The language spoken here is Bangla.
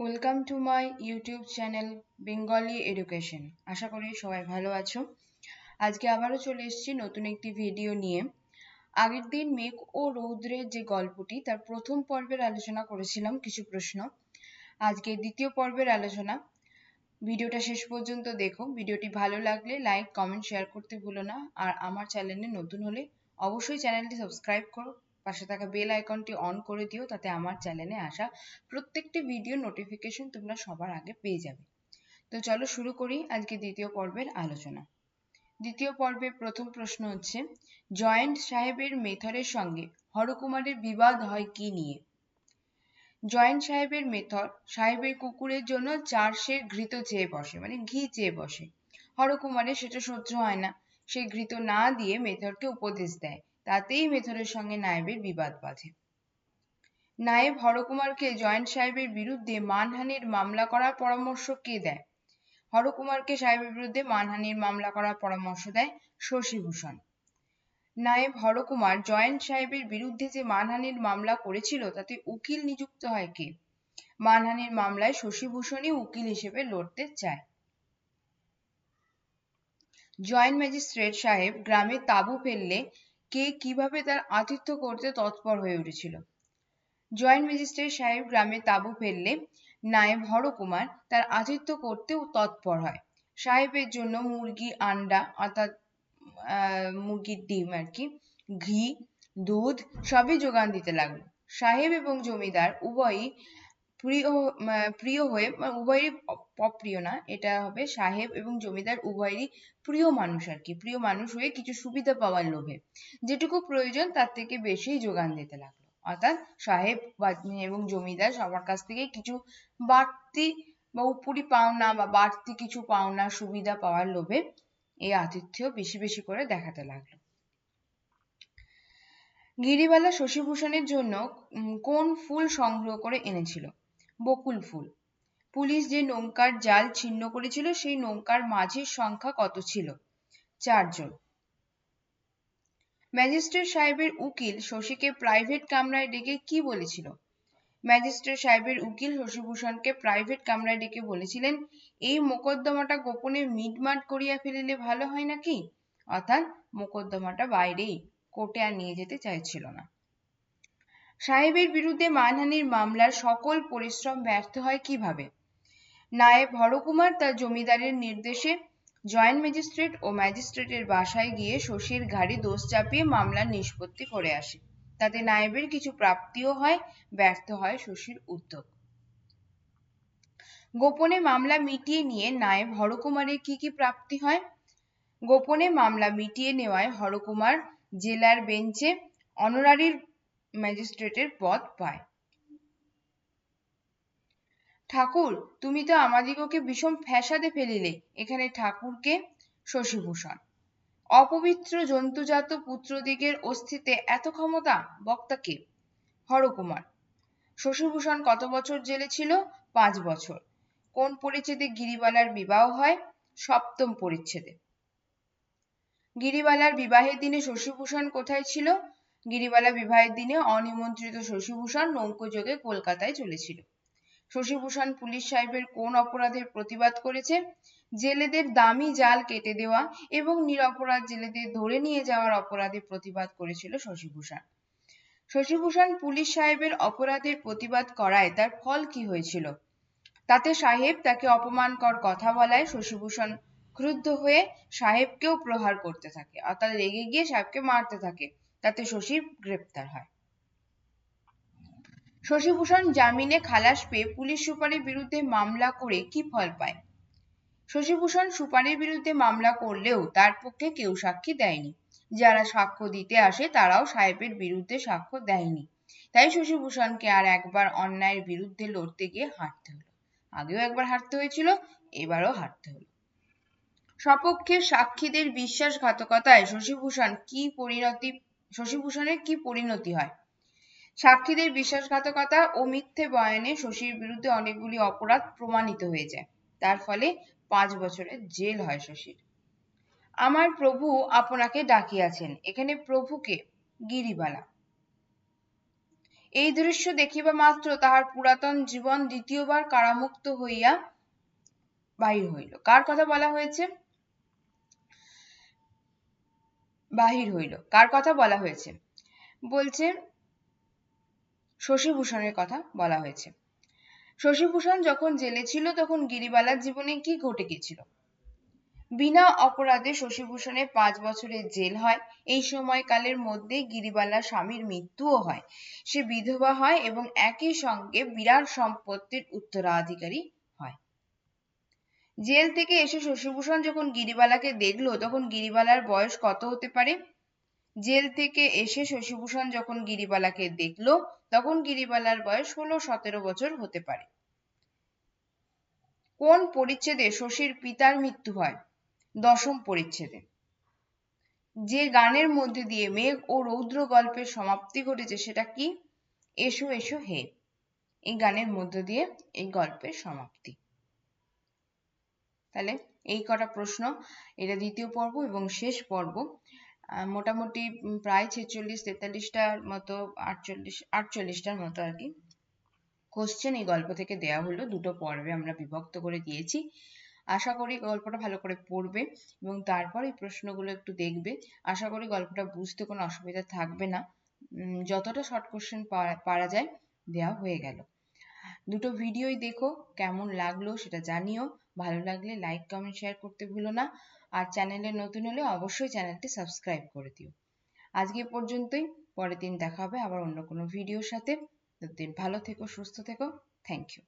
Welcome to my YouTube channel Bengali education আশা করি সবাই ভালো আছো। আজকে আবারও চলে এসেছি নতুন একটি ভিডিও নিয়ে। আগের দিন মেঘ ও রৌদ্রের যে গল্পটি, তার প্রথম পর্বের আলোচনা করেছিলাম কিছু প্রশ্ন। আজকে দ্বিতীয় পর্বের আলোচনা। ভিডিওটা শেষ পর্যন্ত দেখো। ভিডিওটি ভালো লাগলে লাইক কমেন্ট শেয়ার করতে ভুলো না। আর আমার চ্যানেলে নতুন হলে অবশ্যই চ্যানেলটি সাবস্ক্রাইব করো। পাশে থাকা বেল আইকনটি অন করে দিও, তাতে আমার চ্যানেলে আসা প্রত্যেকটি ভিডিও নোটিফিকেশন তোমরা সবার আগে পেয়ে যাবে। তো চলো শুরু করি আজকে দ্বিতীয় পর্বের আলোচনা। দ্বিতীয় পর্বে প্রথম প্রশ্ন হচ্ছে, জয়েন্ট সাহেবের মেথরের সঙ্গে হরকুমারের বিবাদ হয় কি নিয়ে? জয়েন্ট সাহেবের মেথর সাহেবের কুকুরের জন্য চার সের ঘৃত চেয়ে বসে মানে ঘি চেয়ে বসে। হরকুমারের সেটা সহ্য হয় না। সে ঘৃত না দিয়ে মেথরকে উপদেশ দেয়। তাতেই মেথরের সঙ্গে নায়েবের বিবাদ বাঁধে। নায়েব হরকুমারকে জয়েন্ট সাহেবের বিরুদ্ধে মানহানির মামলা করার পরামর্শ কে দেয়? হরকুমারকে সাহেবের বিরুদ্ধে মানহানির মামলা করার পরামর্শ দেয় শশীভূষণ নায়েব হরকুমার জয়েন্ট সাহেবের বিরুদ্ধে যে মানহানির মামলা করেছিল, তাতে উকিল নিযুক্ত হয় কে? মানহানির মামলায় শশীভূষণই উকিল হিসেবে লড়তে চায়। জয়েন্ট ম্যাজিস্ট্রেট সাহেব গ্রামে তাঁবু ফেললে কে কীভাবে তার আতিথ্য করতে তৎপর হয়ে উঠেছিল। জয়েন্ট ম্যাজিস্ট্রেট সাহেব গ্রামে তাঁবু ফেললে নায়েব হরকুমার তার আতিথ্য করতেও তৎপর হয়। সাহেবের জন্য মুরগি, আন্ডা অর্থাৎ মুরগির ডিম আর কি, ঘি, দুধ সবই যোগান দিতে লাগল। সাহেব এবং জমিদার উভয়ই প্রিয় প্রিয় হয়ে উভয়েরই অপ্রিয় না। এটা হবে সাহেব এবং জমিদার উভয়েরই প্রিয় মানুষ আর কি। প্রিয় মানুষ হয়ে কিছু সুবিধা পাওয়ার লোভে। যেটুকু প্রয়োজন তার থেকে বেশি যোগান দিতে লাগল। অর্থাৎ সাহেব এবং জমিদার সবার কাছ থেকে কিছু বাড়তি বা উপরি পাওনা বা বাড়তি কিছু পাওনা, সুবিধা পাওয়ার লোভে এই আতিথ্য বেশি বেশি করে দেখাতে লাগল। গিরিবালা শশীভূষণের জন্য কোন ফুল সংগ্রহ করে এনেছিল? বকুল ফুল। পুলিশ যে নৌকার জাল ছিন্ন করেছিল, সেই নৌকার মাঝির সংখ্যা কত ছিল? চারজন। ম্যাজিস্ট্রেট সাহেবের উকিল শশীকে প্রাইভেট কামরায় ডেকে কি বলেছিল? ম্যাজিস্ট্রেট সাহেবের উকিল শশীভূষণকে প্রাইভেট কামরায় ডেকে বলেছিলেন, এই মোকদ্দমাটা গোপনে মিটমাট করিয়া ফেলিলে ভালো হয় নাকি? অর্থাৎ মোকদ্দমাটা বাইরেই, কোর্টে আর নিয়ে যেতে চাইছিল না। সাহেবের বিরুদ্ধে মানহানির মামলার সকল পরিশ্রম ব্যর্থ হয় কীভাবে? নায়েব হরকুমার তার জমিদারের নির্দেশে জয়েন্ট ম্যাজিস্ট্রেট ও ম্যাজিস্ট্রেটের বাসায় গিয়ে শশীর ঘাড়ে দোষ চাপিয়ে মামলার নিষ্পত্তি করে আসে। তাতে নায়েবের কিছু প্রাপ্তিও হয়, ব্যর্থ হয় শশীর উদ্যোগ। গোপনে মামলা মিটিয়ে নিয়ে নায়েব হরকুমারের কি কি প্রাপ্তি হয়? গোপনে মামলা মিটিয়ে নেওয়ায় হরকুমার জেলার বেঞ্চে অনারারির ম্যাজিস্ট্রেটের পদ পায়। ঠাকুর, তুমি তো আমাদিগকে বিষম ফ্যাসাদে ফেলিলে, এখানে ঠাকুরকে শশীভূষণ। অপবিত্র জন্তুজাত পুত্রদিগের অস্তিত্বে এত ক্ষমতা বক্তাকে হরকুমার, শশীভূষণ কত বছর জেলে ছিল? পাঁচ বছর। কোন পরিচ্ছেদে গিরিবালার বিবাহ হয়? সপ্তম পরিচ্ছেদে। গিরিবালার বিবাহের দিনে শশীভূষণ কোথায় ছিল? গিরিবালা বিবাহের দিনে অনিমন্ত্রিত শশীভূষণ নৌকোযোগে কলকাতায় চলেছিল। শশীভূষণ পুলিশ সাহেবের কোন অপরাধের প্রতিবাদ করেছে? জেলেদের দামি জাল কেটে দেওয়া এবং নিরপরাধ জেলেদের ধরে নিয়ে যাওয়ার অপরাধে প্রতিবাদ করেছিল শশীভূষণ। শশীভূষণ পুলিশ সাহেবের অপরাধের প্রতিবাদ করায় তার ফল কি হয়েছিল? তাতে সাহেব তাকে অপমানকর কথা বলায় শশীভূষণ ক্রুদ্ধ হয়ে সাহেবকেও প্রহার করতে থাকে। অর্থাৎ রেগে গিয়ে সাহেবকে মারতে থাকে। তাতে শশী গ্রেপ্তার হয়। শশীভূষণ জামিনে খালাস পেয়ে পুলিশ সুপারের বিরুদ্ধে মামলা করে কি ফল পায়? শশীভূষণ সুপারের বিরুদ্ধে মামলা করলেও তার পক্ষে কেউ সাক্ষী দেয়নি। যারা সাক্ষ্য দিতে আসে তারাও সাহেবের বিরুদ্ধে সাক্ষ্য দেয়নি। তাই শশীভূষণকে আর একবার অন্যায়ের বিরুদ্ধে লড়তে গিয়ে হারতে হলো। আগেও একবার হারতে হয়েছিল, এবারও হারতে হলো। সপক্ষের সাক্ষীদের বিশ্বাসঘাতকতায় শশীভূষণ কি পরিণতি শশীভূষণের কি পরিণতি হয়? সাক্ষীদের বিশ্বাসঘাতকতা ও মিথ্যে বয়ানে শশীর বিরুদ্ধে অনেকগুলি অপরাধ প্রমাণিত হয়ে যায়। তার ফলে পাঁচ বছরের জেল হয় শশীর। আমার প্রভু আপনাকে ডাকিয়াছেন। এখানে প্রভুকে গিরিবালা। এই দৃশ্য দেখিবা মাত্র তাহার পুরাতন জীবন দ্বিতীয়বার কারামুক্ত হইয়া বাহির হইল। কার কথা বলা হয়েছে? বাহির হইল। কার কথা বলা হয়েছে? বলছে, শশীভূষণের কথা বলা হয়েছে। শশীভূষণ যখন জেলে ছিল, তখন গিরিবালার জীবনে কি ঘটে গেছিল বিনা অপরাধে শশীভূষণের পাঁচ বছরের জেল হয়। এই সময়কালের মধ্যে গিরিবালার স্বামীর মৃত্যুও হয়। সে বিধবা হয় এবং একই সঙ্গে বিরাট সম্পত্তির উত্তরাধিকারী হয়। জেল থেকে এসে শশীভূষণ যখন গিরিবালাকে দেখল, তখন গিরিবালার বয়স কত হতে পারে? জেল থেকে এসে শশীভূষণ যখন গিরিবালাকে দেখল, তখন গিরিবালার বয়স ষোলো সতেরো বছর হতে পারে। কোন পরিচ্ছেদে শশীর পিতার মৃত্যু হয়? দশম পরিচ্ছেদে। যে গানের মধ্যে দিয়ে মেঘ ও রৌদ্র গল্পের সমাপ্তি ঘটেছে, সেটা কি? এসো এসো, হে। এই গানের মধ্য দিয়ে এই গল্পের সমাপ্তি। তাহলে এই কটা প্রশ্ন, এটা দ্বিতীয় পর্ব এবং শেষ পর্ব। মোটামুটি প্রায় ছেচল্লিশ, তেতাল্লিশটার মতো, আটচল্লিশ, আটচল্লিশটার মতো আর কি কোশ্চেন এই গল্প থেকে দেয়া হলো। দুটো পর্বে আমরা বিভক্ত করে দিয়েছি। আশা করি গল্পটা ভালো করে পড়বে এবং তারপর এই প্রশ্নগুলো একটু দেখবে। আশা করি গল্পটা বুঝতে কোনো অসুবিধা থাকবে না। যতটা শর্ট কোশ্চেন পারা যায় দেওয়া হয়ে গেল। দুটো ভিডিওই দেখো, কেমন লাগল সেটা জানিও। ভালো লাগলে লাইক কমেন্ট শেয়ার করতে ভুলো না। আর চ্যানেলে নতুন হলে অবশ্যই চ্যানেলটি সাবস্ক্রাইব করে দিও। আজকে পর্যন্তই। পরের দিন দেখা হবে আবার অন্য কোনো ভিডিওর সাথে। ততদিন ভালো থেকো, সুস্থ থেকো। Thank you